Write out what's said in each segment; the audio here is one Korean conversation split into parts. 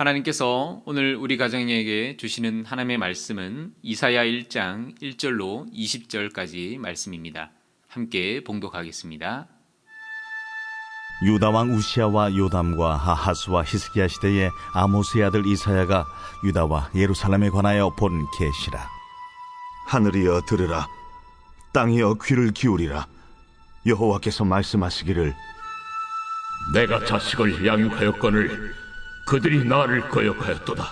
하나님께서 오늘 우리 가정에게 주시는 하나님의 말씀은 이사야 1장 1절로 20절까지 말씀입니다. 함께 봉독하겠습니다. 유다 왕 우시아와 요담과 하하스와 히스기야 시대에 아모스의 아들 이사야가 유다와 예루살렘에 관하여 본 계시라. 하늘이여 들으라 땅이여 귀를 기울이라 여호와께서 말씀하시기를 내가 자식을 양육하였거늘 그들이 나를 거역하였도다.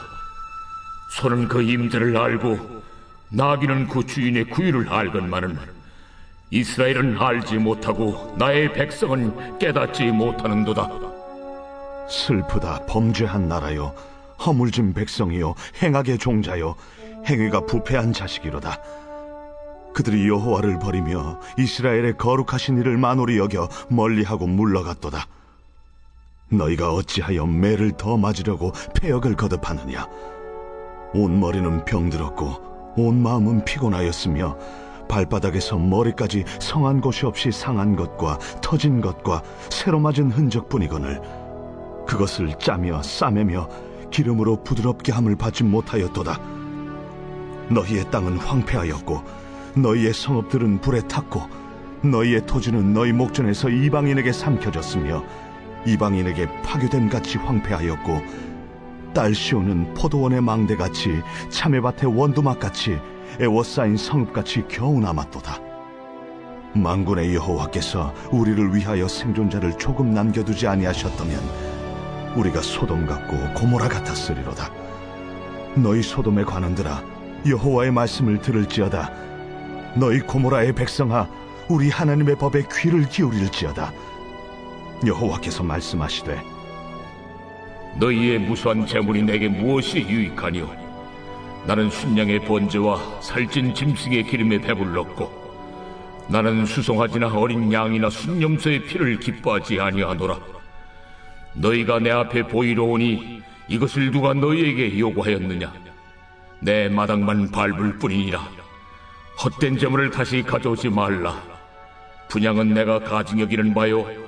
소는 그 임자를 알고 나귀는 그 주인의 구유를 알건만은 이스라엘은 알지 못하고 나의 백성은 깨닫지 못하는도다. 슬프다 범죄한 나라여 허물진 백성이요 행악의 종자요 행위가 부패한 자식이로다 그들이 여호와를 버리며 이스라엘의 거룩하신 이를 만홀히 여겨 멀리하고 물러갔도다 너희가 어찌하여 매를 더 맞으려고 폐역을 거듭하느냐 온 머리는 병들었고 온 마음은 피곤하였으며 발바닥에서 머리까지 성한 곳이 없이 상한 것과 터진 것과 새로 맞은 흔적뿐이거늘 그것을 짜며 싸매며 기름으로 부드럽게 함을 받지 못하였도다. 너희의 땅은 황폐하였고 너희의 성읍들은 불에 탔고 너희의 토지는 너희 목전에서 이방인에게 삼켜졌으며 이방인에게 파괴된 같이 황폐하였고 딸 시온은 포도원의 망대같이 참외밭의 원두막같이 애워싸인 성읍같이 겨우 남았도다. 만군의 여호와께서 우리를 위하여 생존자를 조금 남겨두지 아니하셨다면 우리가 소돔 같고 고모라 같았으리로다. 너희 소돔에 관한들아 여호와의 말씀을 들을지어다. 너희 고모라의 백성아 우리 하나님의 법에 귀를 기울일지어다 여호와께서 말씀하시되 너희의 무수한 재물이 내게 무엇이 유익하니요? 나는 순양의 번제와 살찐 짐승의 기름에 배불렀고 나는 수송아지나 어린 양이나 순념소의 피를 기뻐하지 아니하노라. 너희가 내 앞에 보이러 오니 이것을 누가 너희에게 요구하였느냐? 내 마당만 밟을 뿐이니라. 헛된 재물을 다시 가져오지 말라. 분양은 내가 가증 여기는 바요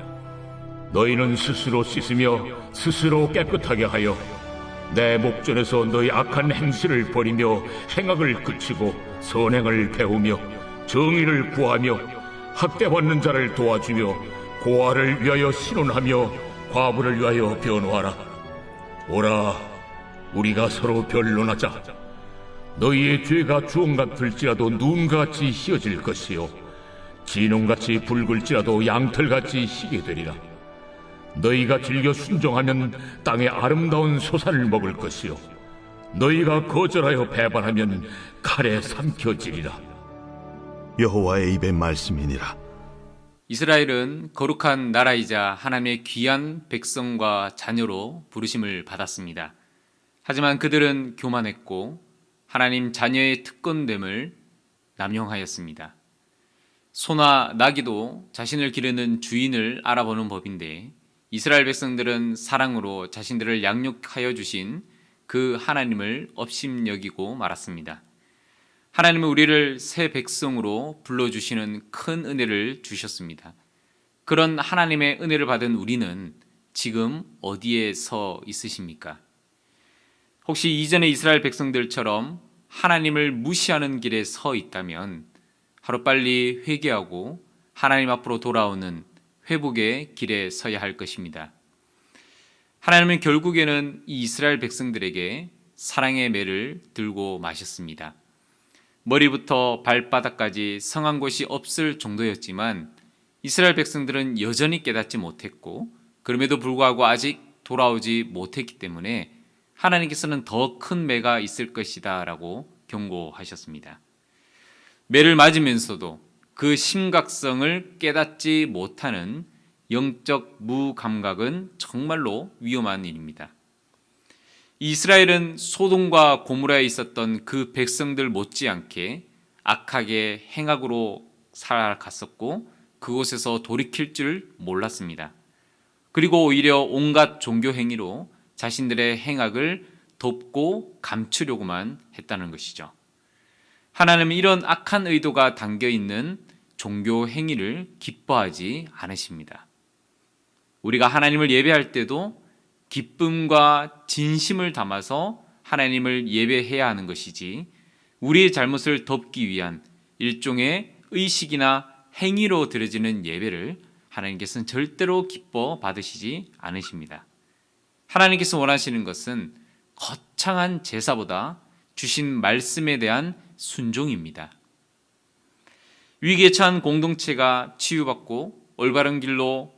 너희는 스스로 씻으며 스스로 깨끗하게 하여 내 목전에서 너희 악한 행실을 버리며 행악을 그치고 선행을 배우며 정의를 구하며 학대받는 자를 도와주며 고아를 위하여 신원하며 과부를 위하여 변호하라. 오라 우리가 서로 변론하자. 너희의 죄가 주홍 같을지라도 눈같이 희어질 것이요. 진홍같이 붉을지라도 양털같이 희게 되리라 너희가 즐겨 순종하면 땅의 아름다운 소산을 먹을 것이요 너희가 거절하여 배반하면 칼에 삼켜지리라 여호와의 입의 말씀이니라 이스라엘은 거룩한 나라이자 하나님의 귀한 백성과 자녀로 부르심을 받았습니다. 하지만 그들은 교만했고 하나님 자녀의 특권됨을 남용하였습니다. 소나 나귀도 자신을 기르는 주인을 알아보는 법인데 이스라엘 백성들은 사랑으로 자신들을 양육하여 주신 그 하나님을 업심여기고 말았습니다. 하나님은 우리를 새 백성으로 불러주시는 큰 은혜를 주셨습니다. 그런 하나님의 은혜를 받은 우리는 지금 어디에 서 있으십니까? 혹시 이전의 이스라엘 백성들처럼 하나님을 무시하는 길에 서 있다면 하루빨리 회개하고 하나님 앞으로 돌아오는 회복의 길에 서야 할 것입니다. 하나님은 결국에는 이 이스라엘 백성들에게 사랑의 매를 들고 마셨습니다. 머리부터 발바닥까지 성한 곳이 없을 정도였지만 이스라엘 백성들은 여전히 깨닫지 못했고 그럼에도 불구하고 아직 돌아오지 못했기 때문에 하나님께서는 더 큰 매가 있을 것이다 라고 경고하셨습니다. 매를 맞으면서도 그 심각성을 깨닫지 못하는 영적 무감각은 정말로 위험한 일입니다. 이스라엘은 소돔과 고무라에 있었던 그 백성들 못지않게 악하게 행악으로 살아갔었고 그곳에서 돌이킬 줄 몰랐습니다. 그리고 오히려 온갖 종교 행위로 자신들의 행악을 덮고 감추려고만 했다는 것이죠. 하나님은 이런 악한 의도가 담겨 있는 종교 행위를 기뻐하지 않으십니다. 우리가 하나님을 예배할 때도 기쁨과 진심을 담아서 하나님을 예배해야 하는 것이지 우리의 잘못을 덮기 위한 일종의 의식이나 행위로 드려지는 예배를 하나님께서는 절대로 기뻐 받으시지 않으십니다. 하나님께서 원하시는 것은 거창한 제사보다 주신 말씀에 대한 순종입니다. 위기에 처한 공동체가 치유받고 올바른 길로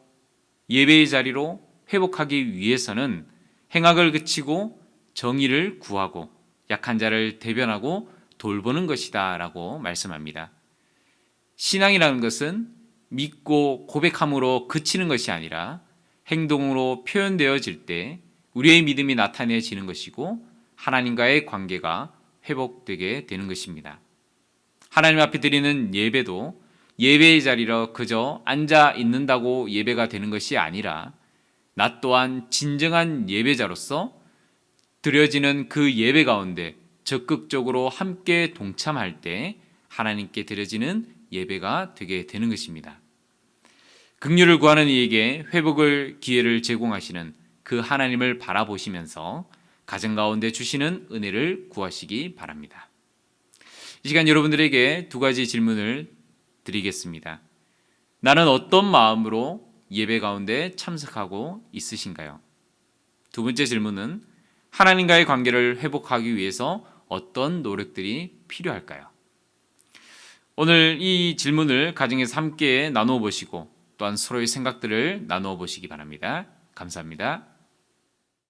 예배의 자리로 회복하기 위해서는 행악을 그치고 정의를 구하고 약한 자를 대변하고 돌보는 것이다 라고 말씀합니다. 신앙이라는 것은 믿고 고백함으로 그치는 것이 아니라 행동으로 표현되어질 때 우리의 믿음이 나타내지는 것이고 하나님과의 관계가 회복되게 되는 것입니다. 하나님 앞에 드리는 예배도 예배의 자리로 그저 앉아 있는다고 예배가 되는 것이 아니라 나 또한 진정한 예배자로서 드려지는 그 예배 가운데 적극적으로 함께 동참할 때 하나님께 드려지는 예배가 되게 되는 것입니다. 긍휼을 구하는 이에게 회복을 기회를 제공하시는 그 하나님을 바라보시면서 가정 가운데 주시는 은혜를 구하시기 바랍니다. 이 시간 여러분들에게 두 가지 질문을 드리겠습니다. 나는 어떤 마음으로 예배 가운데 참석하고 있으신가요? 두 번째 질문은 하나님과의 관계를 회복하기 위해서 어떤 노력들이 필요할까요? 오늘 이 질문을 가정에서 함께 나누어 보시고 또한 서로의 생각들을 나누어 보시기 바랍니다. 감사합니다.